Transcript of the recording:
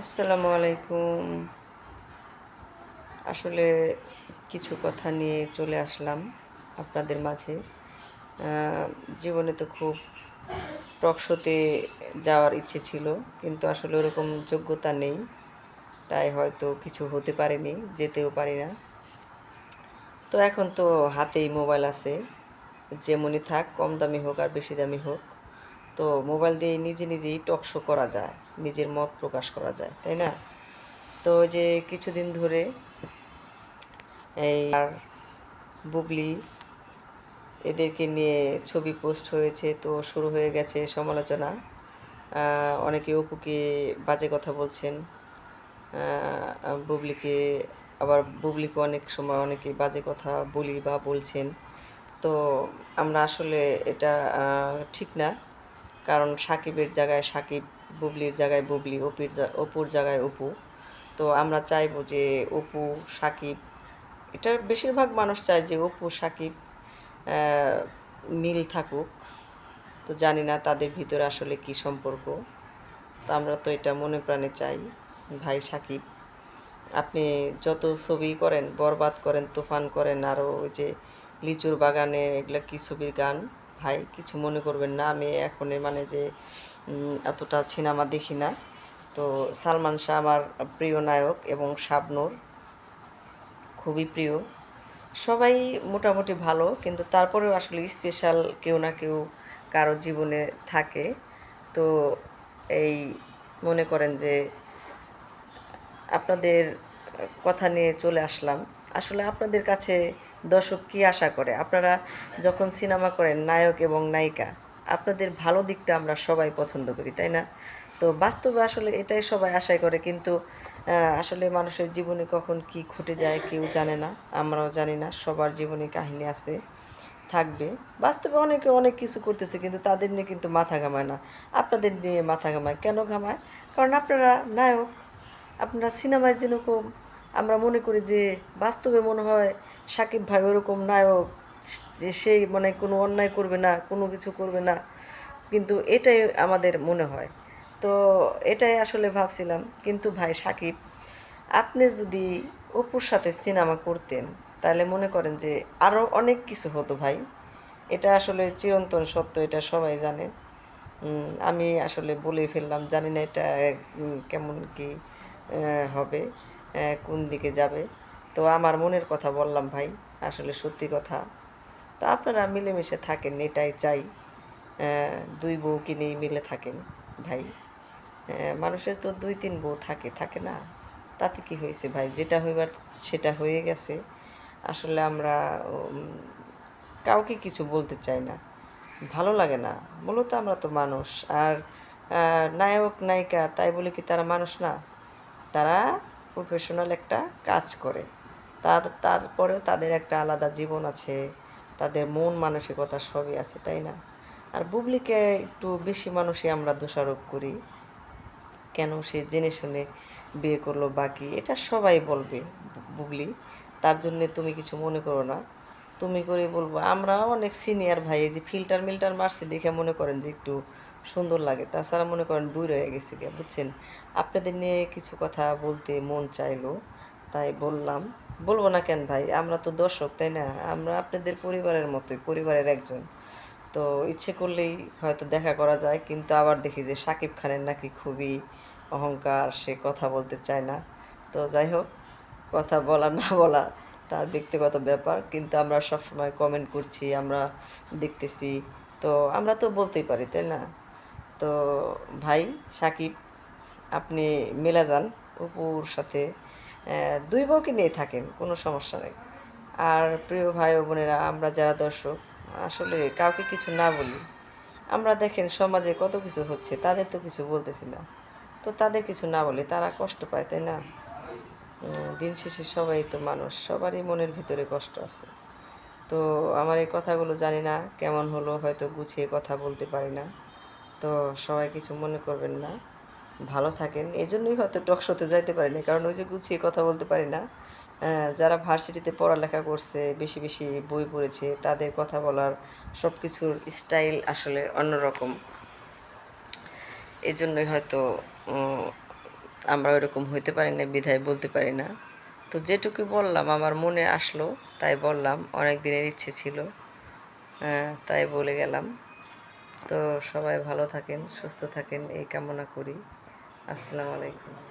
আসসালামু আলাইকুম আসলে কিছু কথা নিয়ে চলে আসলাম আপনাদের মাঝে। জীবনে তো খুব টকশোতে যাওয়ার ইচ্ছে ছিল, কিন্তু আসলে ওরকম যোগ্যতা নেই, তাই হয়তো কিছু হতে পারেনি, যেতেও পারি না। তো এখন তো হাতেই মোবাইল আছে, যেমনই থাক, কম দামি হোক আর বেশি দামি হোক। তো মোবাইল দিয়ে নিজে নিজেই টকশো করা যায়, নিজের মত প্রকাশ করা যায়, তাই না? তো যে কিছুদিন ধরে এই আর বুবলি এদেরকে নিয়ে ছবি পোস্ট হয়েছে, তো শুরু হয়ে গেছে সমালোচনা। অনেকে অপুকে বাজে কথা বলছেন। বুবলিকে আবার বুবলিকে অনেক সময় অনেকে বাজে কথা বলি বা বলছেন। তো আমরা আসলে এটা ঠিক না। কারণ সাকিবের জায়গায় সাকিব, বুবলির জায়গায় বুবলি, অপির অপুর জায়গায় অপু। তো আমরা চাইব যে অপু, সাকিব এটা বেশিরভাগ মানুষ চায় যে অপু, সাকিব মিল থাকুক। তো জানি না তাদের ভিতরে আসলে কি সম্পর্ক। তো আমরা তো এটা মনে প্রাণে চাই। ভাই সাকিব, আপনি যত ছবি করেন, বরবাদ করেন, তুফান করেন আরও ওই যে লিচুর বাগানে এগুলো কি ছবির গান? ভাই, কিছু মনে করবেন না। আমি এখন মানে যে এতটা সিনেমা দেখি না। তো সালমান শাহ আমার প্রিয় নায়ক এবং শাবনূর খুবই প্রিয়। সবাই মোটামুটি ভালো, কিন্তু তারপরেও আসলে স্পেশাল কেউ না কেউ কারও জীবনে থাকে। তো এই মনে করেন যে, আপনাদের কথা নিয়ে চলে আসলাম। আসলে আপনাদের কাছে দর্শক কি আশা করে? আপনারা যখন সিনেমা করেন, নায়ক এবং নায়িকা, আপনাদের ভালো দিকটা আমরা সবাই পছন্দ করি, তাই না? তো বাস্তবে আসলে এটাই সবাই আশাই করে, কিন্তু আসলে মানুষের জীবনে কখন কি ঘটে যায় কেউ জানে না, আমরাও জানি না, সবার জীবনে কাহিনী আছে, থাকবে। বাস্তবে অনেকে অনেক কিছু করতেছে, কিন্তু তাদের নিয়ে কিন্তু মাথা ঘামায় না। আপনাদের নিয়ে মাথা ঘামায়। কেন ঘামায়? কারণ আপনারা নায়ক, আপনারা সিনেমায় যেরকম আমরা মনে করি যে বাস্তবে মনে হয় সাকিব ভাই ওরকম নায়ক সেই মানে কোনো অন্যায় করবে না, কোনো কিছু করবে না। কিন্তু এটাই আমাদের মনে হয়। তো এটাই আসলে ভাবছিলাম। কিন্তু ভাই সাকিব, আপনি যদি অপুর সাথে সিনেমা করতেন, তাহলে মনে করেন যে আরও অনেক কিছু হতো ভাই। এটা আসলে চিরন্তন সত্য, এটা সবাই জানে। আমি আসলে বলে ফেললাম, জানি না এটা কেমন কি হবে। কোন দিকে যাবে? তো আমার মনের কথা বললাম ভাই, আসলে সত্যি কথা। তো আপনারা মিলেমিশে থাকেন, এটাই চাই। দুই বউকে নিয়ে মিলে থাকেন ভাই। মানুষের তো দুই তিন বউ থাকে থাকে না? তাতে কি হয়েছে ভাই? যেটা হইবার সেটা হয়ে গেছে। আসলে আমরা কাউকে কিছু বলতে চাই না। ভালো লাগে না। মূলত আমরা তো মানুষ। আর নায়ক, নায়িকা, তাই বলে কি তারা মানুষ না? তারা প্রফেশনাল একটা কাজ করে। তার, তারপরেও তাদের একটা আলাদা জীবন আছে, তাদের মন মানসিকতা সবই আছে, তাই না? আর বুবলিকে একটু বেশি মানুষই আমরা দোষারোপ করি। কেন সে জেনে শুনে বিয়ে করল বাকি, এটা সবাই বলবে বুবলি। তার জন্য তুমি কিছু মনে করো না। তুমি করে বলব, আমরা অনেক সিনিয়র ভাই যে ফিল্টার মিল্টার মারছি দেখে মনে করেন যে একটু সুন্দর লাগে। তাছাড়া মনে করেন বুড় হয়ে গেছে গিয়া, বুঝছেন? আপনাদের নিয়ে কিছু কথা বলতে মন চাইলো, তাই বললাম, বলব না কেন ভাই? আমরা তো দর্শক, তাই না? আমরা আপনাদের পরিবারের মতোই, পরিবারের একজন। তো ইচ্ছে করলেই হয়তো দেখা করা যায়, কিন্তু আবার দেখি যে সাকিব খানের নাকি খুবই অহংকার, সে কথা বলতে চায় না। তো যাই হোক, কথা বলা না বলা তার ব্যক্তিগত ব্যাপার, কিন্তু আমরা সবসময় কমেন্ট করছি, আমরা দেখতেছি। তো আমরা তো বলতেই পারি, তাই না? তো ভাই, সাকিব, আপনি মেলা যান অপুর সাথে। দুই বউকে নিয়ে থাকেন, কোনো সমস্যা নেই। আর প্রিয় ভাই ও বোনেরা, আমরা যারা দর্শক, আসলে কাউকে কিছু না বলি। আমরা দেখেন সমাজে কত কিছু হচ্ছে, তাদের তো কিছু বলতেছি না। তো তাদের কিছু না বলে তারা কষ্ট পায়, তাই না? দিন শেষে সবাই তো মানুষ, সবারই মনের ভিতরে কষ্ট আছে। তো আমার এই কথাগুলো জানি না, কেমন হলো হয়তো গুছিয়ে কথা বলতে পারি না। তো সবাই কিছু মনে করবেন না। ভালো থাকেন। এই জন্যই হয়তো টক শোতে যাইতে পারি না কারণ ওই যে গুছিয়ে কথা বলতে পারি না। যারা ভার্সিটিতে পড়ালেখা করছে, বেশি বেশি বই পড়েছে, তাদের কথা বলার সব কিছুর স্টাইল আসলে অন্যরকম। জন্যই হয়তো আমরা ওইরকম হইতে পারি না বিধায় বলতে পারি না। তো যেটুকু বললাম, আমার মনে আসলো, তাই বললাম অনেক দিনের ইচ্ছে ছিল তাই বলে গেলাম। তো সবাই ভালো থাকেন সুস্থ থাকেন এই কামনা করি। আসসালামু আলাইকুম।